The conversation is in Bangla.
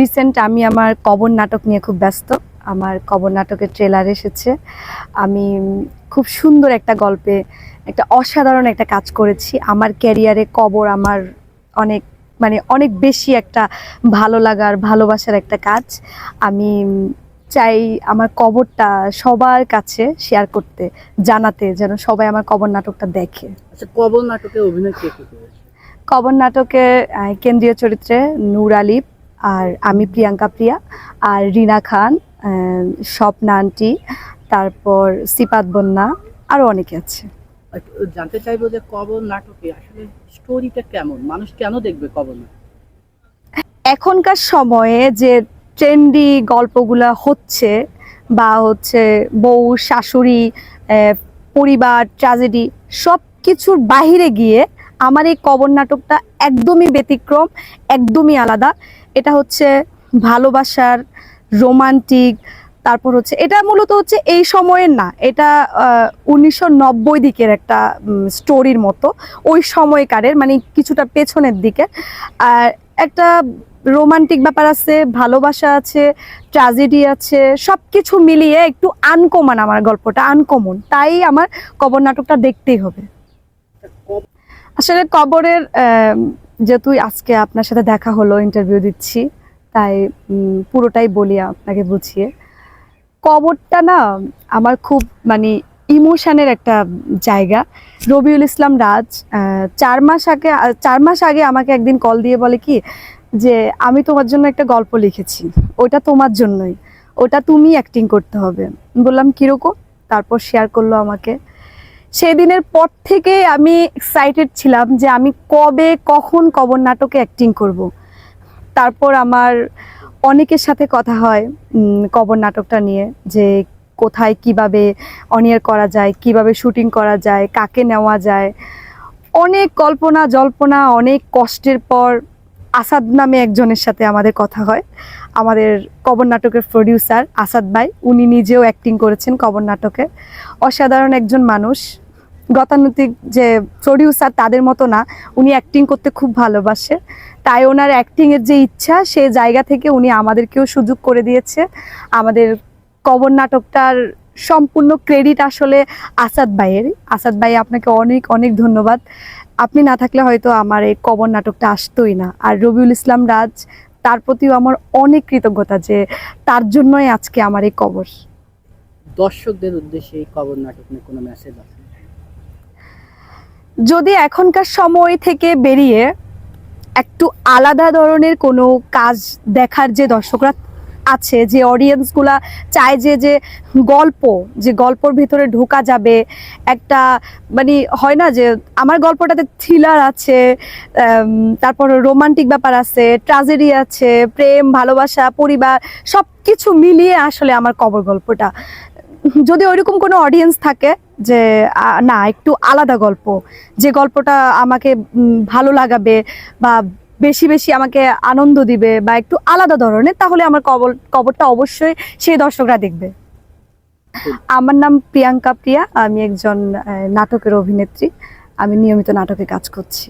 রিসেন্ট আমি আমার কবর নাটক নিয়ে খুব ব্যস্ত। আমার কবর নাটকের ট্রেলার এসেছে। আমি খুব সুন্দর একটা গল্পে একটা অসাধারণ একটা কাজ করেছি। আমার ক্যারিয়ারে কবর আমার অনেক মানে অনেক বেশি একটা ভালো লাগার ভালোবাসার একটা কাজ। আমি চাই আমার কবরটা সবার কাছে শেয়ার করতে জানাতে যেন সবাই আমার কবর নাটকটা দেখে। আচ্ছা কবল নাটকে অভিনয় কে কবর নাটকে কেন্দ্রীয় চরিত্রে নূর আলিফ আর আমি প্রিয়াঙ্কা প্রিয়া আর রিনা খান স্বপ্না আন্টি তারপর সিপাত বন্যা আরও অনেকে আছে। জানতে চাইব যে কবল নাটকে আসলে স্টোরিটা কেমন? মানুষ কেন দেখবে নাটক? এখনকার সময়ে যে ট্রেন্ডি গল্পগুলা হচ্ছে বা হচ্ছে বউ শাশুড়ি পরিবার ট্র্যাজেডি সব কিছুর বাহিরে গিয়ে আমার এই কবর নাটকটা একদমই ব্যতিক্রম, একদমই আলাদা। এটা হচ্ছে ভালোবাসার, রোমান্টিক, তারপর হচ্ছে, এটা মূলত হচ্ছে এই সময়ের না, এটা উনিশশো নব্বই দিকের একটা স্টোরির মতো, ওই সময়কারের মানে কিছুটা পেছনের দিকে। আর একটা রোমান্টিক ব্যাপার আছে, ভালোবাসা আছে ট্র্যাজেডি আছে সব কিছু মিলিয়ে একটু আনকমন আমার গল্পটা আনকমন তাই আমার কবর নাটকটা দেখতেই হবে। আসলে কবরের যেহেতু আজকে আপনার সাথে দেখা হলো ইন্টারভিউ দিচ্ছি, তাই পুরোটাই বলি আপনাকে বুঝিয়ে। কবরটা না আমার খুব মানে ইমোশনের একটা জায়গা। রবিউল ইসলাম রাজ চার মাস আগে, চার মাস আগে আমাকে একদিন কল দিয়ে বলে কি, যে আমি তোমার জন্য একটা গল্প লিখেছি ওটা তোমার জন্যই, ওটা তুমি অ্যাক্টিং করতে হবে। বললাম, কীরকম? তারপর শেয়ার করল আমাকে। সেদিনের পর থেকে আমি এক্সাইটেড ছিলাম যে আমি কবে, কখন কবর নাটকে অ্যাক্টিং করব। তারপর আমার অনেকের সাথে কথা হয় কবর নাটকটা নিয়ে যে কোথায় কীভাবে অনিয়ার করা যায়, কীভাবে শুটিং করা যায়, কাকে নেওয়া যায়। অনেক কল্পনা জল্পনা অনেক কষ্টের পর আসাদ নামে একজনের সাথে আমাদের কথা হয়। আমাদের কবর নাটকের প্রডিউসার আসাদ ভাই, উনি নিজেও অ্যাক্টিং করেছেন কবর নাটকে। অসাধারণ একজন মানুষ। গতানুতিক যে প্রডিউসার তাদের মতো না, উনি অ্যাক্টিং করতে খুব ভালোবাসে। তাই ওনার অ্যাক্টিংয়ের যে ইচ্ছা সেই জায়গা থেকে উনি আমাদেরকেও সুযোগ করে দিয়েছে। আমাদের কবর নাটকটার সম্পূর্ণ ক্রেডিট আসলে আসাদ ভাইয়ের। আসাদ ভাই আপনাকে অনেক অনেক ধন্যবাদ। আপনি না থাকলে হয়তো আমার এই কবর নাটকটা আসতোই না। আর রবিউল ইসলাম রাজ তার প্রতিও আমার অনেক কৃতজ্ঞতা যে তার জন্যই আজকে আমার এই কবর। দর্শকদের উদ্দেশ্যে এই কবর নাটক নিয়ে কোনো মেসেজ আছে? যদি এখনকার সময় থেকে বেরিয়ে একটু আলাদা ধরনের কোনো কাজ দেখার যে দর্শকরা আছে, যে অডিয়েন্সগুলা চায় যে যে গল্প, যে গল্পর ভিতরে ঢোকা যাবে। একটা মানে হয় না যে, আমার গল্পটাতে থ্রিলার আছে তারপর রোমান্টিক ব্যাপার আছে ট্রাজেডি আছে, প্রেম, ভালোবাসা, পরিবার সব কিছু মিলিয়ে আসলে আমার কবর গল্পটা। যদি ওইরকম কোনো অডিয়েন্স থাকে যে না, একটু আলাদা গল্প, যে গল্পটা আমাকে ভালো লাগাবে বা বেশি বেশি আমাকে আনন্দ দিবে বা একটু আলাদা ধরনের, তাহলে আমার কবর কবরটা অবশ্যই সেই দর্শকরা দেখবে। আমার নাম প্রিয়াঙ্কা প্রিয়া, আমি একজন নাটকের অভিনেত্রী। আমি নিয়মিত নাটকে কাজ করছি।